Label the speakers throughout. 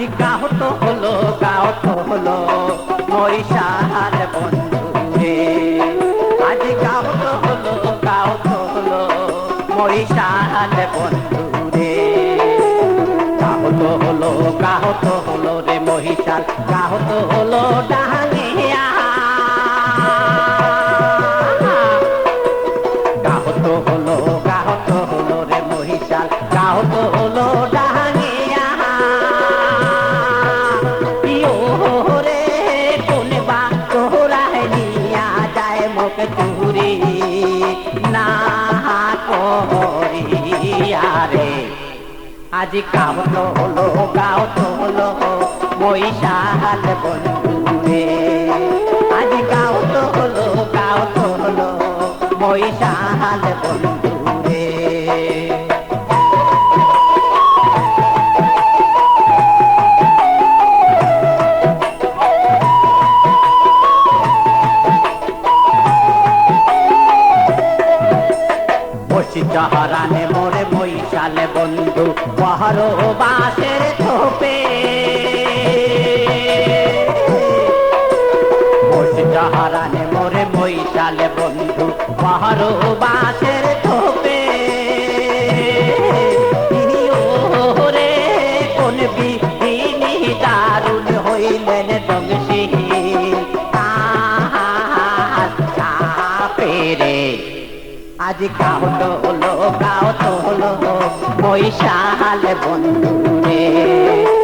Speaker 1: যদি গাহত হলো গাহত হলো মহিষার বন্ধু রে আজ হলো গাহত হলো মহিষার বন্ধু রে হলো গাহত হলো রে মহিষার গাহত হলো ইয়ো রে কোন বা তোরায় নিয়া যায় মুখ চুরি? না করিয়া রে। আজ কাহত হলো গাহত হলো মহিষাল বন্ধু রে আজ গাহত হলো মহিষাল বন্ধু চাহারানে মোরে বৈশালে বন্ধু পাহাড়ো বাসের থোপে চাহারানে মোরে বৈশালে বন্ধু পাহাড়ো বাসের থোপে রে কোন বিহিনী দারুণ হইলেন দংশী। আজ কাহত হলো কাহত হলো বৈশাল বন্ধু রে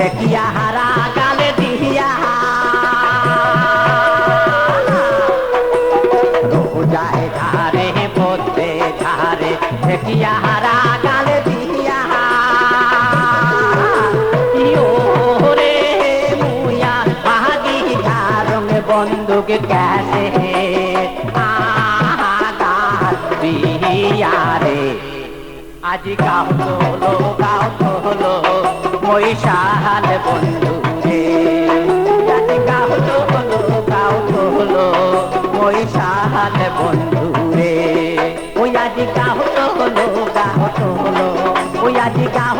Speaker 1: দেখিয়া হারা, গালে দিয়া রোজায় ধারে, পড়তে ধারে, দেখিয়া হারা, গালে দিয়া ইয়ো রে মুয়া বাহাদি ধারং বন্দুক ক্যাসে আজ গাহত হলো মহিষাল বন্ধু রে। আজ গাহত হলো গাহত হলো মহিষাল বন্ধু রে। ওই আজি হলো গাহত হলো আজ গাহত হলো ওই আজ গাহত